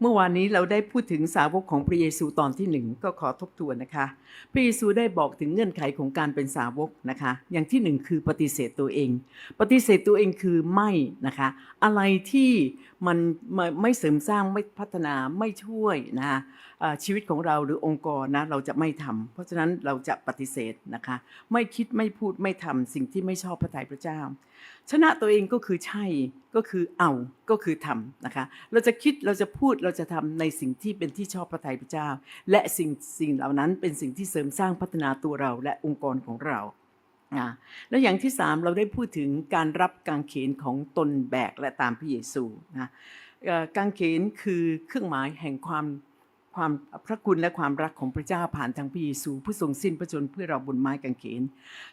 เมื่อวานนี้เราได้พูดถึงสาวกของพระเยซูตอนที่หนึ่งก็ขอทบทวนนะคะ พระเยซูได้บอกถึงเงื่อนไขของการเป็นสาวกนะคะ อย่างที่หนึ่งคือปฏิเสธตัวเอง ปฏิเสธตัวเองคือไม่นะคะ อะไรที่มันไม่เสริมสร้างไม่พัฒนาไม่ช่วยนะคะชีวิตของเราหรือองค์กรนะเราจะไม่ทำเพราะฉะนั้นเราจะปฏิเสธนะคะ ไม่คิดไม่พูดไม่ทำสิ่งที่ไม่ชอบพระทัยพระเจ้า ชนะตัวเองก็คือใช่ก็คือเอาก็คือทำนะคะ เราจะคิดเราจะพูดเราจะทำในสิ่งที่เป็นที่ชอบพระทัยพระเจ้า และสิ่งสิ่งเหล่านั้นเป็นสิ่งที่เสริมสร้างพัฒนาตัวเราและองค์กรของเราอ่าแล้วอย่างที่สามเราได้พูดถึงการรับกางเขนของตนแบกและตามพระเยซูนะกางเขนคือเครื่องหมายแห่งความ ความพระคุณและความรักของพระเจ้าผ่านทางพระเยซู ผู้ทรงสิ้นพระชนเพื่อเราบนไม้กางเขน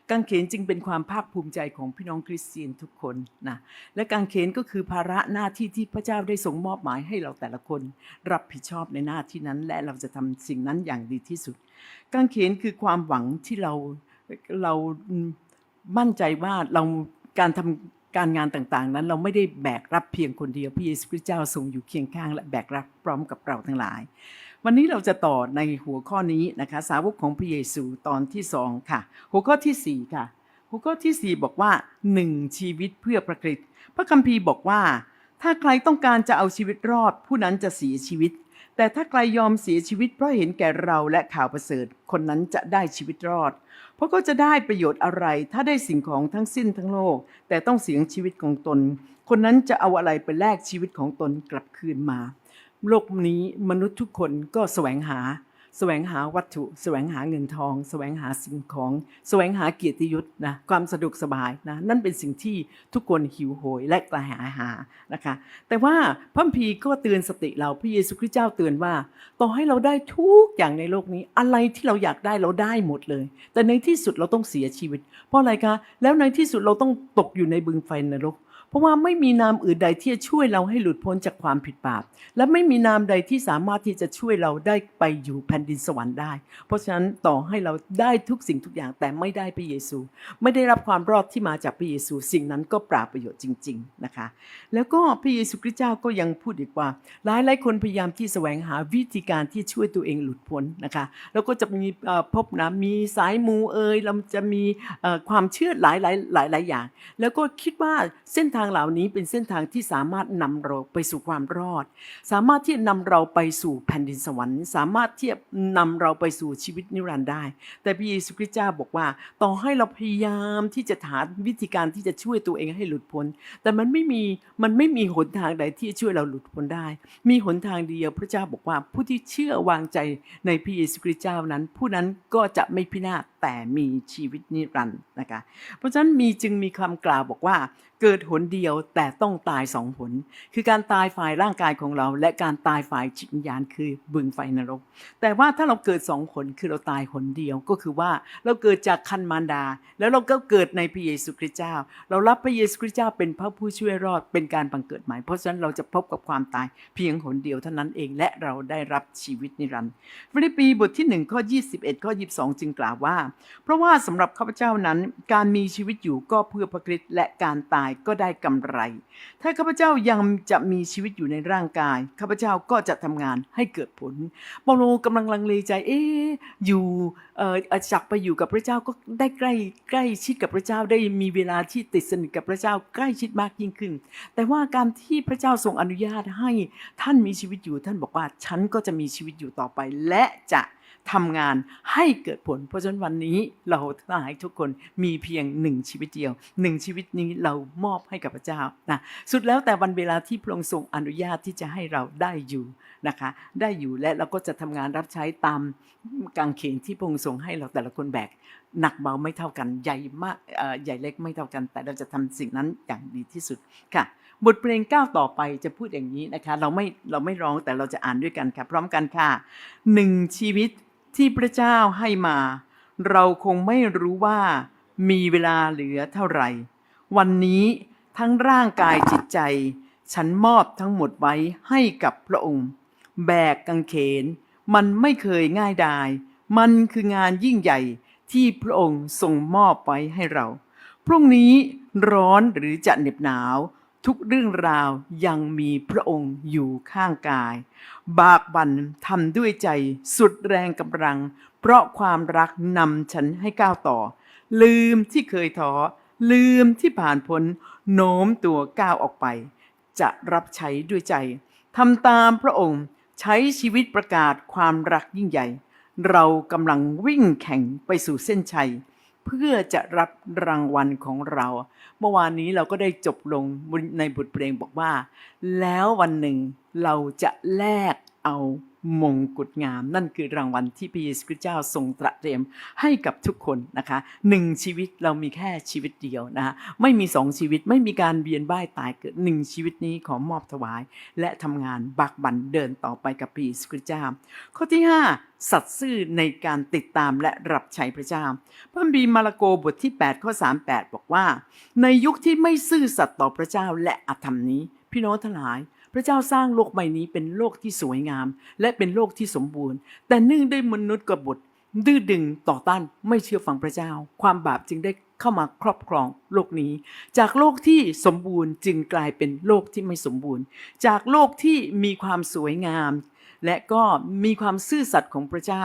กางเขนจึงเป็นความภาคภูมิใจของพี่น้องคริสเตียนทุกคนนะและกางเขนก็คือภาระหน้าที่ที่พระเจ้าได้ทรงมอบหมายให้เราแต่ละคน รับผิดชอบในหน้าที่นั้น และเราจะทำสิ่งนั้นอย่างดีที่สุด กางเขนคือความหวังที่เราเรามั่นใจว่าเราการทำการงานต่างๆ นั้นเราไม่ได้แบกรับเพียงคนเดียวพระเยซูคริสต์เจ้าทรงอยู่เคียงข้างและแบกรับพร้อมกับเราทั้งหลาย วันนี้เราจะต่อในหัวข้อนี้นะคะ สาวกของพระเยซูตอนที่สองค่ะ หัวข้อที่สี่ค่ะ หัวข้อที่สี่บอกว่าหนึ่งชีวิตเพื่อประคริสต์พระคัมภีร์บอกว่า ถ้าใครต้องการจะเอาชีวิตรอด ผู้นั้นจะเสียชีวิต แต่ถ้าใครยอมเสียชีวิตเพราะเห็นแก่เราและข่าวประเสริฐ คนนั้นจะได้ชีวิตรอด เพราะก็จะได้ประโยชน์อะไร ถ้าได้สิ่งของทั้งสิ้นทั้งโลก แต่ต้องเสียชีวิตของตน คนนั้นจะเอาอะไรไปแลกชีวิตของตนกลับคืนมา โลกนี้มนุษย์ทุกคนก็แสวงหา แสวงหาวัตถุ แสวงหาเงินทอง แสวงหาสิ่งของ แสวงหาเกียรติยศนะความสะดวกสบายนะนั่นเป็นสิ่งที่ทุกคนหิวโหยและกระหายหานะคะแต่ว่าพระคัมภีก็เตือนสติเราพระเยซูคริสต์เจ้าเตือนว่า ต่อให้เราได้ทุกอย่างในโลกนี้ อะไรที่เราอยากได้เราได้หมดเลย แต่ในที่สุดเราต้องเสียชีวิต เพราะอะไรคะแล้วในที่สุดเราต้องตกอยู่ในบึงไฟนรก เพราะว่าไม่มีนามอื่นใดที่จะช่วยเราให้หลุดพ้นจากความผิดบาป และไม่มีนามใดที่สามารถที่จะช่วยเราได้ไปอยู่แผ่นดินสวรรค์ได้ เพราะฉะนั้นต่อให้เราได้ทุกสิ่งทุกอย่างแต่ไม่ได้พระเยซู ไม่ได้รับความรอดที่มาจากพระเยซู สิ่งนั้นก็ปราบประโยชน์จริง ๆนะคะ แล้วก็พระเยซูคริสต์เจ้าก็ยังพูดอีกว่า หลายหลายคนพยายามที่แสวงหาวิธีการที่ช่วยตัวเองหลุดพ้นนะคะ แล้วก็จะมีพบนะมีสายมูเอยเราจะมีความเชื่อหลายหลายหลายหลายอย่าง แล้วก็คิดว่าเส้นทางางเหล่านี้เป็นเส้นทางที่สามารถนำเราไปสู่ความรอด สามารถที่จะนำเราไปสู่แผ่นดินสวรรค์ สามารถที่จะนำเราไปสู่ชีวิตนิรันดร์ได้ แต่พระเยซูคริสต์เจ้าบอกว่า ต่อให้เราพยายามที่จะหาวิธีการที่จะช่วยตัวเองให้หลุดพ้น แต่มันไม่มีมันไม่มีหนทางใดที่จะช่วยเราหลุดพ้นได้ มีหนทางเดียวพระเจ้าบอกว่าผู้ที่เชื่อวางใจในพระเยซูคริสต์เจ้านั้น ผู้นั้นก็จะไม่พินาศ แต่มีชีวิตนิรันดร์นะคะ เพราะฉะนั้นมีจึงมีคำกล่าวบอกว่า เกิดหนเดียวแต่ต้องตายสองหน คือการตายฝ่ายร่างกายของเรา และการตายฝ่ายจิตวิญญาณคือบึงไฟนรก แต่ว่าถ้าเราเกิดสองหนคือเราตายหนเดียวก็คือว่าเราเกิดจากคันมารดา แล้วเราก็เกิดในพระเยซูคริสต์เจ้า เรารับพระเยซูคริสต์เจ้าเป็นพระผู้ช่วยรอดเป็นการบังเกิดใหม่ เพราะฉะนั้นเราจะพบกับความตายเพียงหนเดียวเท่านั้นเองและเราได้รับชีวิตนิรันดร์ฟิลิปปีบทที่1ข้อ21ข้อ22 จึงกล่าวว่าเพราะว่าสำหรับข้าพเจ้านั้น การมีชีวิตอยู่ก็เพื่อพระคริสต์และการตายก็ได้กำไร ถ้าข้าพเจ้ายังจะมีชีวิตอยู่ในร่างกายข้าพเจ้าก็จะทำงานให้เกิดผลเปาโลกำลังลังเลใจเอ๊อยู่เอ่อจักไปอยู่กับพระเจ้าก็ได้ใกล้ใกล้ชิดกับพระเจ้าได้มีเวลาที่ติดสนิทกับพระเจ้าใกล้ชิดมากยิ่งขึ้น แต่ว่าการที่พระเจ้าทรงอนุญาตให้ท่านมีชีวิตอยู่ท่านบอกว่าฉันก็จะมีชีวิตอยู่ต่อไปและจะ ทำงานให้เกิดผล เพราะฉะนั้นวันนี้เราทั้งหลายทุกคนมีเพียงหนึ่งชีวิตเดียวหนึ่งชีวิตนี้เรามอบให้กับพระเจ้านะสุดแล้วแต่วันเวลาที่พระองค์ทรงอนุญาตที่จะให้เราได้อยู่นะคะได้อยู่และเราก็จะทำงานรับใช้ตามกางเขนที่พระองค์ทรงให้เราแต่ละคนแบกหนักเบาไม่เท่ากันใหญ่มากใหญ่เล็กไม่เท่ากัน แต่เราจะทำสิ่งนั้นอย่างดีที่สุดค่ะบทเพลงก้าวต่อไปจะพูดอย่างนี้นะคะ เราไม่เราไม่ร้องแต่เราจะอ่านด้วยกันค่ะพร้อมกันค่ะหนึ่งชีวิต ที่พระเจ้าให้มา เราคงไม่รู้ว่ามีเวลาเหลือเท่าไหร่ วันนี้ทั้งร่างกายจิตใจ ฉันมอบทั้งหมดไว้ให้กับพระองค์ แบกกางเขน มันไม่เคยง่ายดาย มันคืองานยิ่งใหญ่ที่พระองค์ทรงมอบไว้ให้เรา พรุ่งนี้ร้อนหรือจะเหน็บหนาว ทุกเรื่องราวยังมีพระองค์อยู่ข้างกาย บากบั่นทำด้วยใจสุดแรงกำลัง เพราะความรักนำฉันให้ก้าวต่อ ลืมที่เคยท้อลืมที่ผ่านพ้นโน้มตัวก้าวออกไป จะรับใช้ด้วยใจทำตามพระองค์ใช้ชีวิตประกาศความรักยิ่งใหญ่ เรากำลังวิ่งแข่งไปสู่เส้นชัย เพื่อจะรับรางวัลของเรา เมื่อวานนี้เราก็ได้จบลงในบทเพลงบอกว่า แล้ววันหนึ่งเราจะแลกเอา มงกุฎงาม นั่นคือรางวัลที่พระเยซูคริสต์เจ้าทรงตระเตรียมให้กับทุกคนนะคะหนึ่งชีวิตเรามีแค่ชีวิตเดียวนะคะไม่มีสองชีวิตไม่มีการเวียนว่ายตายเกิดหนึ่งชีวิตนี้ขอมอบถวาย และทำงานบักบันเดินต่อไปกับพระเยซูคริสต์เจ้า ข้อที่ 5 สัตย์ซื่อในการติดตามและรับใช้พระเจ้าพระคัมภีมาระโกบทที่8ข้อ38 บอกว่า ในยุคที่ไม่ซื่อสัตย์ต่อพระเจ้าและอธรรมนี้พี่น้องทั้งหลาย พระเจ้าสร้างโลกใบนี้เป็นโลกที่สวยงาม และเป็นโลกที่สมบูรณ์ แต่เนื่องด้วยมนุษย์กบฏดื้อดึงต่อต้านไม่เชื่อฟังพระเจ้า ความบาปจึงได้เข้ามาครอบครองโลกนี้ จากโลกที่สมบูรณ์จึงกลายเป็นโลกที่ไม่สมบูรณ์ จากโลกที่มีความสวยงาม และก็มีความซื่อสัตย์ของพระเจ้า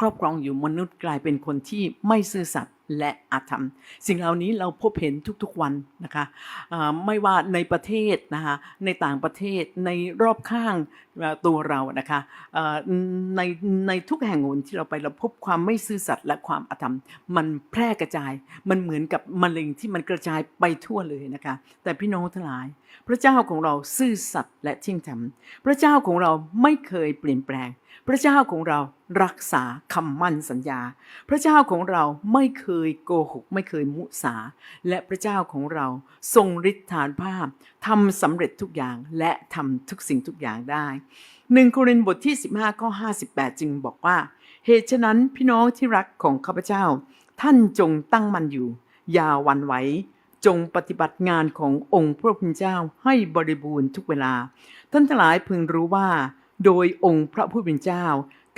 ครอบครองอยู่มนุษย์กลายเป็นคนที่ไม่ซื่อสัตย์ และอาธรรม สิ่งเหล่านี้เราพบเห็นทุกๆวันนะคะไม่ว่าในประเทศนะคะในต่างประเทศในรอบข้างตัวเรานะคะในในทุกแห่งหนที่เราไปเราพบความไม่ซื่อสัตย์และความอาธรรม มันแพร่กระจายมันเหมือนกับมะเร็งที่มันกระจายไปทั่วเลยนะคะแต่พี่น้องทั้งหลาย พระเจ้าของเราซื่อสัตย์และเที่ยงธรรม พระเจ้าของเราไม่เคยเปลี่ยนแปลง พระเจ้าของเรารักษาคำมั่นสัญญา พระเจ้าของเราไม่เคยโกหกไม่เคยมุสา และพระเจ้าของเราทรงฤทธานุภาพทำสำเร็จทุกอย่างและทำทุกสิ่งทุกอย่างได้หนึ่งโครินธ์บทที่ 15ข้อ58 จึงบอกว่า เหตุฉะนั้นพี่น้องที่รักของข้าพเจ้า ท่านจงตั้งมันอยู่ อย่าหวันไหวจงปฏิบัติงานขององค์พระผู้เป็นเจ้าให้บริบูรณ์ทุกเวลา ท่านทั้งหลายพึงรู้ว่า โดยองค์พระผู้เป็นเจ้า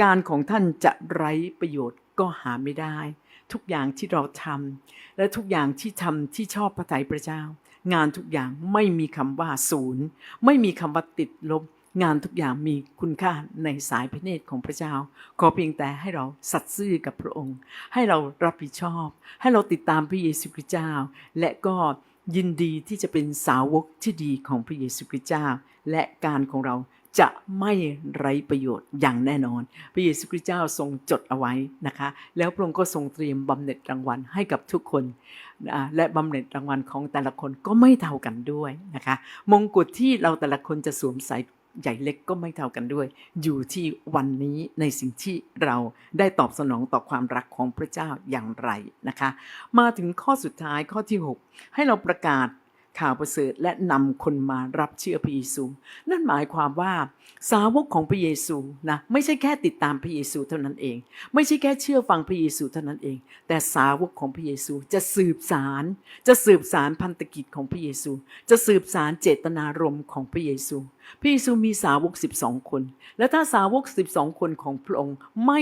การของท่านจะไร้ประโยชน์ก็หาไม่ได้ ทุกอย่างที่เราทำและทุกอย่างที่ทำที่ชอบพระทัยพระเจ้า งานทุกอย่างไม่มีคำว่าศูนย์ ไม่มีคำว่าติดลบ งานทุกอย่างมีคุณค่าในสายพระเนตรของพระเจ้า ขอเพียงแต่ให้เราสัตย์ซื่อกับพระองค์ ให้เรารับผิดชอบ ให้เราติดตามพระเยซูคริสต์เจ้า และก็ยินดีที่จะเป็นสาวกที่ดีของพระเยซูคริสต์เจ้า และการของเรา จะไม่ไร้ประโยชน์อย่างแน่นอน พระเยซูคริสต์เจ้าทรงจดเอาไว้นะคะ แล้วพระองค์ก็ทรงเตรียมบำเหน็จรางวัลให้กับทุกคน และบำเหน็จรางวัลของแต่ละคนก็ไม่เท่ากันด้วยนะคะ มงกุฎที่เราแต่ละคนจะสวมใส่ใหญ่เล็กก็ไม่เท่ากันด้วย อยู่ที่วันนี้ในสิ่งที่เราได้ตอบสนองต่อความรักของพระเจ้าอย่างไรนะคะ มาถึงข้อสุดท้ายข้อที่ 6 ให้เราประกาศ ข่าวประเสริฐและนำคนมารับเชื่อพระเยซู นั่นหมายความว่าสาวกของพระเยซูนะไม่ใช่แค่ติดตามพระเยซูเท่านั้นเอง ไม่ใช่แค่เชื่อฟังพระเยซูเท่านั้นเอง แต่สาวกของพระเยซูจะสืบสาร จะสืบสารพันธกิจของพระเยซู จะสืบสารเจตนารมณ์ของพระเยซู พระเยซูมีสาวก 12 คน และถ้าสาวก 12 คนของพระองค์ไม่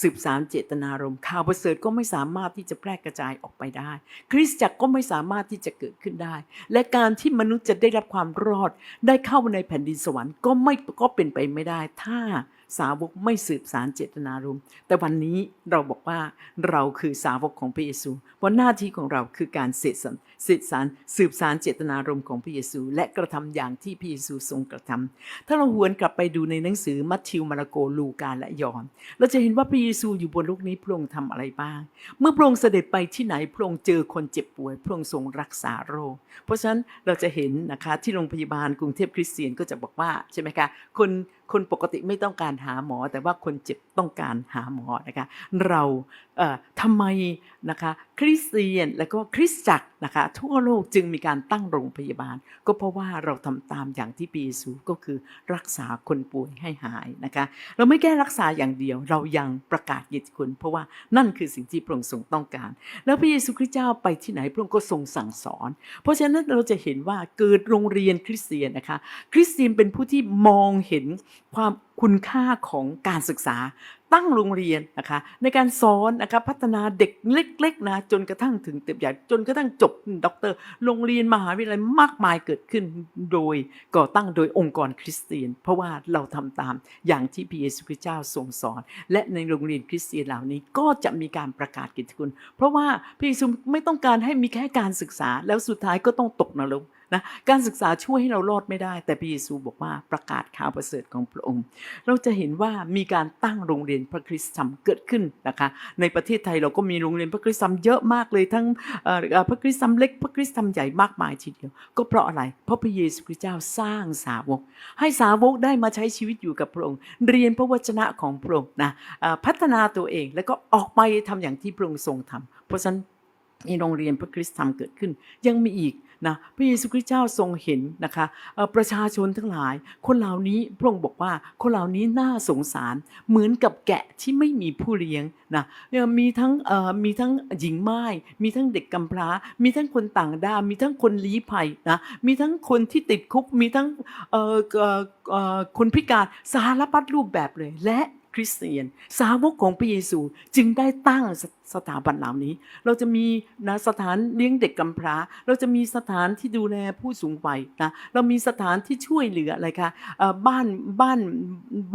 สืบสารเจตนารมณ์ข่าวประเสริฐก็ไม่สามารถที่จะแพร่กระจายออกไปได้ คริสตจักรก็ไม่สามารถที่จะเกิดขึ้นได้ และการที่มนุษย์จะได้รับความรอด ได้เข้าในแผ่นดินสวรรค์ก็ไม่ก็เป็นไปไม่ได้ ถ้าสาวกไม่สืบสารเจตนารมณ์แต่วันนี้เราบอกว่าเราคือสาวกของพระเยซูเพราะหน้าที่ของเราคือการเสดสรรเสดสารสืบสารเจตนารมณ์ของพระเยซู และกระทำอย่างที่พระเยซูทรงกระทำถ้าเราหวนกลับไปดูในหนังสือมัทธิวมาระโกลูกาและยอห์นเราจะเห็นว่าพระเยซูอยู่บนโลกนี้พระองค์ทำอะไรบ้าง เมื่อพระองค์เสด็จไปที่ไหนพระองค์เจอคนเจ็บป่วยพระองค์ทรงรักษาโรค เพราะฉะนั้นเราจะเห็นนะคะที่โรงพยาบาลกรุงเทพคริสเตียนก็จะบอกว่าใช่ไหมคะคนคนปกติไม่ต้องการหาหมอ แต่ว่าคนเจ็บต้องการหาหมอนะคะเราเทำไมนะคะคริสเตียนและก็คริสตจักรนะคะทั่วโลกจึงมีการตั้งโรงพยาบาล ก็เพราะว่าเราทำตามอย่างที่พระเยซูก็คือรักษาคนป่วยให้หายนะคะ เราไม่แค่รักษาอย่างเดียว เรายังประกาศยรติคุณ เพราะว่านั่นคือสิ่งที่พระองค์ทรงต้องการ แล้วพระเยซูคริสต์เจ้าไปที่ไหนพระองค์ก็ทรงสั่งสอน เพราะฉะนั้นเราจะเห็นว่าเกิดโรงเรียนคริสเตียนนะคะ คริสเตียนเป็นผู้ที่มองเห็นความคุณค่าของการศึกษา ตั้งโรงเรียนนะคะในการสอนนะคะพัฒนาเด็กเล็กๆนะจนกระทั่งถึงเติบใหญ่จนกระทั่งจบด็อกเตอร์โรงเรียนมหาวิทยาลัยมากมายเกิดขึ้นโดยก่อตั้งโดยองค์กรคริสเตียน เพราะว่าเราทำตามอย่างที่พระเยซูคริสต์เจ้าทรงสอน และในโรงเรียนคริสเตียนเหล่านี้ก็จะมีการประกาศกิตติคุณ เพราะว่าพระเยซูไม่ต้องการให้มีแค่การศึกษาแล้วสุดท้ายก็ต้องตกนรก นะการศึกษาช่วยให้เรารอดไม่ได้ แต่พระเยซูบอกว่าประกาศข่าวประเสริฐของพระองค์ เราจะเห็นว่ามีการตั้งโรงเรียนพระคริสต์ธรรมเกิดขึ้นนะคะในประเทศไทยเราก็มีโรงเรียนพระคริสต์ธรรมเยอะมากเลยทั้งพระคริสต์ธรรมเล็กพระคริสต์ธรรมใหญ่มากมายทีเดียวก็เพราะอะไรเพราะพระเยซูคริสต์เจ้าสร้างสาวก ให้สาวกได้มาใช้ชีวิตอยู่กับพระองค์ เรียนพระวจนะของพระองค์นะพัฒนาตัวเองแล้วก็ออกไปทำอย่างที่พระองค์ทรงทำเพราะฉะนั้นมีโรงเรียนพระคริสต์ธรรมเกิดขึ้น ยังมีอีก นะพระเยซูคริสต์เจ้าทรงเห็นนะคะประชาชนทั้งหลาย คนเหล่านี้พระองค์บอกว่าคนเหล่านี้น่าสงสารเหมือนกับแกะที่ไม่มีผู้เลี้ยงนะมีทั้งมีทั้งหญิงไม้มีทั้งเด็กกำพร้า มีทั้งคนต่างด้าวมีทั้งคนลี้ภัยนะมีทั้งคนที่ติดคุกมีทั้งคนพิการสารพัดรูปแบบเลยและ คริสเตียน สาวกของพระเยซูจึงได้ตั้งสสถาบันเหล่านี้ เราจะมีนะสถานเลี้ยงเด็กกำพร้า เราจะมีสถานที่ดูแลผู้สูงวัยนะเรามีสถานที่ช่วยเหลืออะไรคะบ้านบ้าน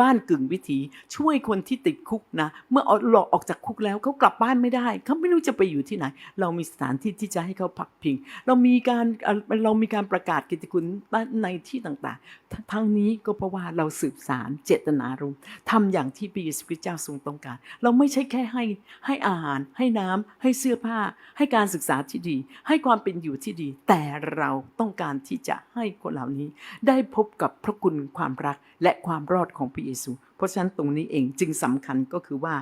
บ้านกึ่งวิถีช่วยคนที่ติดคุกนะเมื่อหลอกออกจากคุกแล้วเขากลับบ้านไม่ได้เขาไม่รู้จะไปอยู่ที่ไหน เรามีสถานที่ที่จะให้เขาพักพิง เรามีการเรามีการประกาศกิตติคุณในที่ต่างๆ ทั้งนี้ก็เพราะว่าเราสืบสารเจตนารมณ์ทำอย่างที่พระเยซูคริสต์เจ้าทรงต้องการ เราไม่ใช่แค่ให้ให้อาหาร ให้น้ำให้เสื้อผ้า ให้การศึกษาที่ดี ให้ความเป็นอยู่ที่ดี แต่เราต้องการที่จะให้คนเหล่านี้ ได้พบกับพระคุณความรักและความรอดของพระเยซู เพราะฉะนั้นตรงนี้เองจึงสำคัญก็คือว่า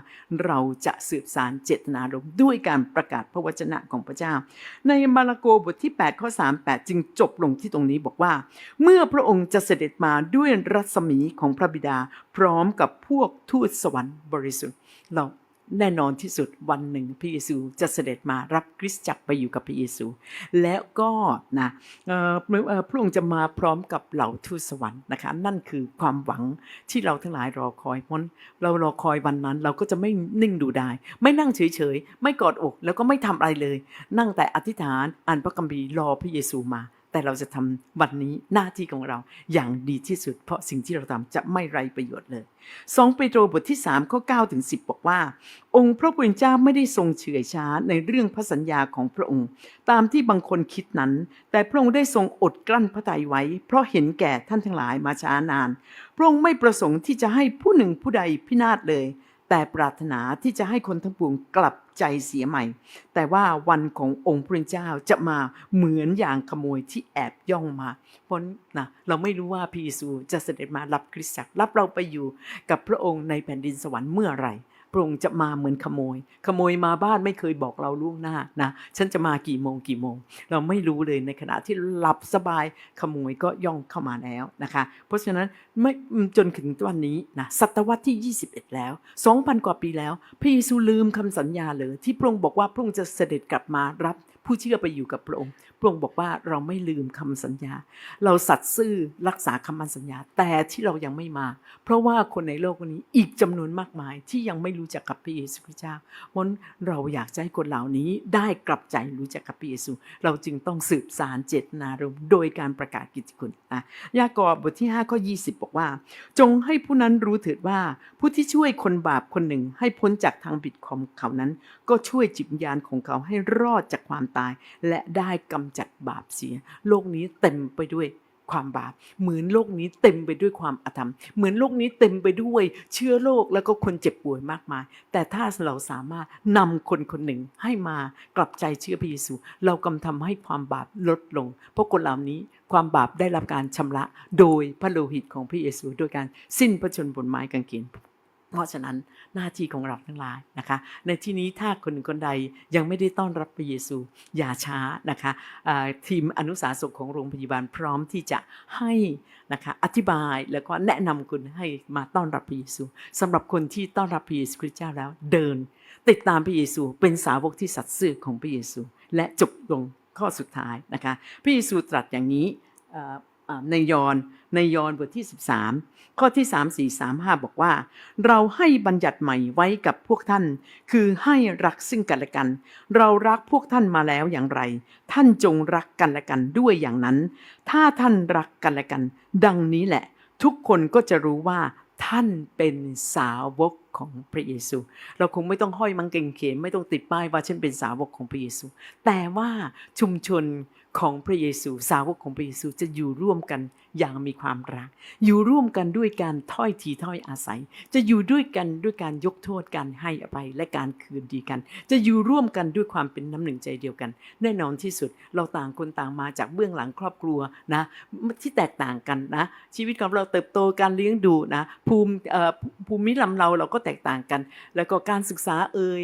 เราจะสืบสารเจตนารมณ์ด้วยการประกาศพระวจนะของพระเจ้า ในมาระโกบทที่ 8 ข้อ 3 8 จึงจบลงที่ตรงนี้บอกว่า เมื่อพระองค์จะเสด็จมาด้วยรัศมีของพระบิดา พร้อมกับพวกทูตสวรรค์บริสุทธิ์เรา แน่นอนที่สุดวันหนึ่งพระเยซูจะเสด็จมารับคริสตจักรไปอยู่กับพระเยซู แล้วก็นะพระองค์จะมาพร้อมกับเหล่าทูตสวรรค์นะคะ นั่นคือความหวังที่เราทั้งหลายรอคอยเพราะเรารอคอยวันนั้นเราก็จะไม่นิ่งดูได้ ไม่นั่งเฉยๆ ไม่กอดอกแล้วก็ไม่ทำอะไรเลย นั่งแต่อธิษฐานอ่านพระคัมภีร์รอพระเยซูมา แต่เราจะทำวันนี้หน้าที่ของเราอย่างดีที่สุด เพราะสิ่งที่เราทำจะไม่ไรประโยชน์เลย 2 เปโตรบทที่3ข้อ9ถึง10 บอกว่า องค์พระผู้เป็นเจ้าไม่ได้ทรงเฉื่อยช้าในเรื่องพระสัญญาของพระองค์ ตามที่บางคนคิดนั้น แต่พระองค์ได้ทรงอดกลั้นพระทัยไว้ เพราะเห็นแก่ท่านทั้งหลายมาช้านาน พระองค์ไม่ประสงค์ที่จะให้ผู้หนึ่งผู้ใดพินาศเลย แต่ปรารถนาที่จะให้คนทั้งปวงกลับ ใจเสียใหม่ แต่ว่าวันขององค์พระเจ้าจะมาเหมือนอย่างขโมยที่แอบย่องมา เพราะนะเราไม่รู้ว่าพระเยซูจะเสด็จมารับคริสตจักรรับเราไปอยู่กับพระองค์ในแผ่นดินสวรรค์เมื่อไหร่ ระองค์จะมาเหมือนขโมย ขโมยมาบ้านไม่เคยบอกเราล่วงหน้านะฉันจะมากี่โมงกี่โมง เราไม่รู้เลยในขณะที่หลับสบายขโมยก็ย่องเข้ามาแล้วนะคะ เพราะฉะนั้นไม่จนถึงวันนี้นะศตวรรษที่ 21 แล้ว 2,000 กว่าปีแล้ว พระเยซูลืมคำสัญญาเลยที่พระองค์บอกว่าพระองค์จะเสด็จกลับมารับผู้เชื่อไปอยู่กับพระองค์ ระองค์บอกว่าเราไม่ลืมคำสัญญา เราสัตย์ซื่อรักษาคำมันสัญญา แต่ที่เรายังไม่มา เพราะว่าคนในโลกนี้อีกจำนวนมากมายที่ยังไม่รู้จักกับพระเยซูคริสต์เจ้าเพราะเราอยากจะให้คนเหล่านี้ได้กลับใจรู้จักกับพระเยซู เราจึงต้องสืบสารเจตนารมณ์โดยการประกาศกิจคุณนะยากอบบทที่5ข้อ20 บอกว่า จงให้ผู้นั้นรู้เถิดว่า ผู้ที่ช่วยคนบาปคนหนึ่งให้พ้นจากทางบิดของเขานั้น ก็ช่วยจิตวิญญาณของเขาให้รอดจากความตาย และได้กำจัดบาปเสีย โลกนี้เต็มไปด้วยความบาป เหมือนโลกนี้เต็มไปด้วยความอธรรม เหมือนโลกนี้เต็มไปด้วย เชื้อโรคแล้วก็คนเจ็บป่วยมากมาย แต่ถ้าเราสามารถนำคนคนหนึ่งให้มากลับใจเชื่อพระเยซู เรากำทำให้ความบาปลดลง เพราะคนเหล่านี้ความบาปได้รับการชำระ โดยพระโลหิตของพระเยซูโดยการสิ้นพระชนบนไม้กางเขน เพราะฉะนั้นหน้าที่ของเราทั้งหลายนะคะ ในที่นี้ถ้าคนคนใดยังไม่ได้ต้อนรับพระเยซูอย่าช้านะคะทีมอนุสาสกของโรงพยาบาลพร้อมที่จะให้นะคะอธิบายแล้วก็แนะนำคุณให้มาต้อนรับพระเยซูสำหรับคนที่ต้อนรับพระเยซูคริสต์เจ้าแล้วเดิน ติดตามพระเยซูเป็นสาวกที่สัตย์ซื่อของพระเยซู และจบลงข้อสุดท้ายนะคะพระเยซูตรัสอย่างนี้ ในยอห์นในยอห์นบทที่ 13 ข้อที่ 3 4 3 5 บอกว่า เราให้บัญญัติใหม่ไว้กับพวกท่าน คือให้รักซึ่งกันและกัน เรารักพวกท่านมาแล้วอย่างไร ท่านจงรักกันและกันด้วยอย่างนั้น ถ้าท่านรักกันและกัน ดังนี้แหละ ทุกคนก็จะรู้ว่าท่านเป็นสาวกของพระเยซู เราคงไม่ต้องห้อยมังเกงเขนไม่ต้องติดป้ายว่าฉันเป็นสาวกของพระเยซู แต่ว่าชุมชน ของพระเยซูสาวกของพระเยซูจะอยู่ร่วมกันอย่างมีความรัก อยู่ร่วมกันด้วยการถ้อยทีถ้อยอาศัย จะอยู่ด้วยกันด้วยการยกโทษการให้อภัยและการคืนดีกัน จะอยู่ร่วมกันด้วยความเป็นน้ำหนึ่งใจเดียวกัน แน่นอนที่สุดเราต่างคนต่างมาจากเบื้องหลังครอบครัวนะที่แตกต่างกันนะ ชีวิตของเราเติบโตการเลี้ยงดูนะภูมิภูมิลำเราเราก็แตกต่างกัน แล้วก็การศึกษาเอ่ย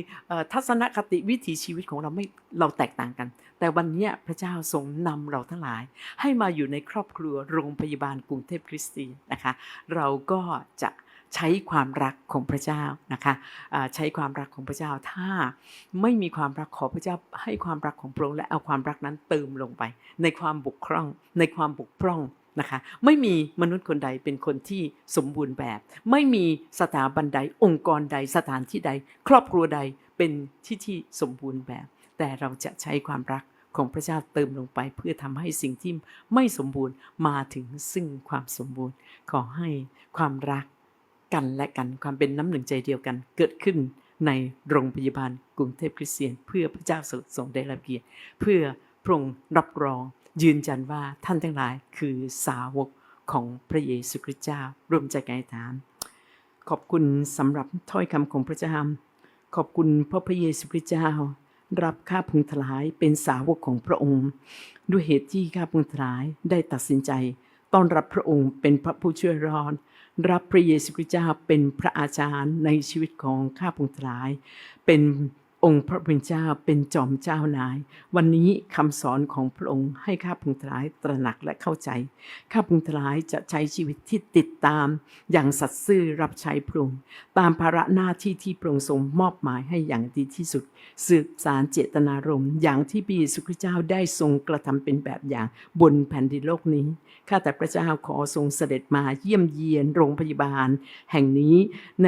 ทัศนคติวิถีชีวิตของเราไม่เราแตกต่างกัน แต่วันนี้พระเจ้าทรงนำเราทั้งหลาย ให้มาอยู่ในครอบครัวโรงพยาบาลกรุงเทพคริสเตียนนะคะ เราก็จะใช้ความรักของพระเจ้านะคะใช้ความรักของพระเจ้าถ้าไม่มีความรักขอพระเจ้าให้ความรักของพระองค์และเอาความรักนั้นเติมลงไป ในความบกพร่อง ในความบกพร่องนะคะไม่มีมนุษย์คนใดเป็นคนที่สมบูรณ์แบบ ไม่มีสถาบันใดองค์กรใดสถานที่ใด ครอบครัวใดเป็นที่ที่สมบูรณ์แบบ แต่เราจะใช้ความรัก ของพระเจ้าเติมลงไป เพื่อทำให้สิ่งที่ไม่สมบูรณ์มาถึงซึ่งความสมบูรณ์ ขอให้ความรักกันและกันความเป็นน้ำหนึ่งใจเดียวกันเกิดขึ้นในโรงพยาบาลกรุงเทพคริสเตียน เพื่อพระเจ้าทรงได้รับเกียรติเพื่อพระองค์รับรอง ยืนยันว่าท่านทั้งหลายคือสาวกของพระเยซูคริสต์เจ้าร่วมใจกันอธิษฐาน ขอบคุณสำหรับถ้อยคำของพระเจ้าขอบคุณพระพระเยซูคริสต์เจ้า รับข้าพึงทลายเป็นสาวกของพระองค์ ด้วยเหตุที่ข้าพึงทลายได้ตัดสินใจต้อนรับพระองค์เป็นพระผู้ช่วยรอดรับพระเยซูคริสต์เจ้าเป็นพระอาจารย์ในชีวิตของข้าพงทลาย เป็น องค์พระผู้เป็นเจ้าเป็นจอมเจ้านาย วันนี้คำสอนของพระองค์ให้ข้าพงทลายตระหนักและเข้าใจ ข้าพงทลายจะใช้ชีวิตที่ติดตาม อย่างสัตย์ซื่อรับใช้พระองค์ตามภาระหน้าที่ที่พระองค์ทรงมอบหมายให้อย่างดีที่สุด สืบสารเจตนารมณ์อย่างที่พระเยซูคริสต์เจ้าได้ทรงกระทำเป็นแบบอย่างบนแผ่นดินโลกนี้ข้าแต่พระเจ้าขอทรงเสด็จมาเยี่ยมเยียนโรงพยาบาล แห่งนี้ใน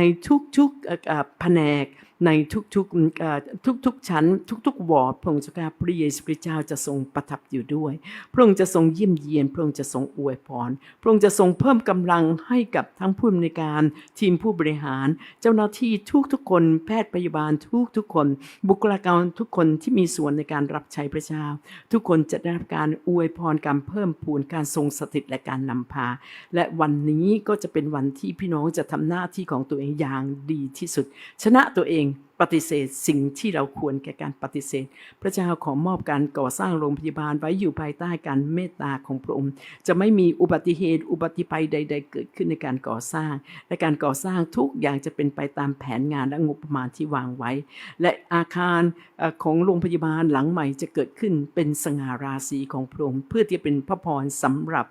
ทุกๆแผนก ในทุกๆทุกๆชั้น ทุกๆวอร์ดพระองค์เจ้าพระเยซูคริสต์เจ้าจะทรงประทับอยู่ด้วย พระองค์จะทรงเยี่ยมเยียน พระองค์จะทรงอวยพร พระองค์จะทรงเพิ่มกำลังให้กับทั้งผู้อำนวยการทีมผู้บริหาร เจ้าหน้าที่ทุกๆคนแพทย์พยาบาลทุกๆคน บุคลากรทุกคนที่มีส่วนในการรับใช้พระเจ้า ทุกคนจะได้รับการอวยพรการเพิ่มพูนการทรงสถิตและการนำพา และวันนี้ก็จะเป็นวันที่พี่น้องจะทำหน้าที่ของตัวเองอย่างดีที่สุด ชนะตัวเอง morning. ปฏิเสธสิ่งที่เราควรแก่การปฏิเสธ พระเจ้าขอมอบการก่อสร้างโรงพยาบาลไว้อยู่ภายใต้การเมตตาของพระองค์ จะไม่มีอุบัติเหตุอุบัติภัยใด ๆ เกิดขึ้นในการก่อสร้าง และการก่อสร้างทุกอย่างจะเป็นไปตามแผนงานและงบประมาณที่วางไว้ และอาคารของโรงพยาบาลหลังใหม่จะเกิดขึ้นเป็นสง่าราศีของพระองค์เพื่อที่จะเป็นพระพรสำหรับ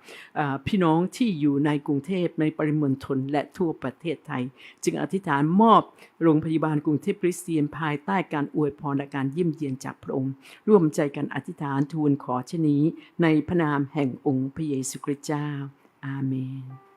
พี่น้องที่อยู่ในกรุงเทพในปริมณฑลและทั่วประเทศไทย จึงอธิษฐานมอบโรงพยาบาลกรุงเทพคริสเตียนภายใต้การอวยพรและการเยี่ยมเยียนจากพระองค์ ร่วมใจกันอธิษฐานทูลขอเช่นนี้ ในพระนามแห่งองค์พระเยซูคริสต์เจ้า อาเมน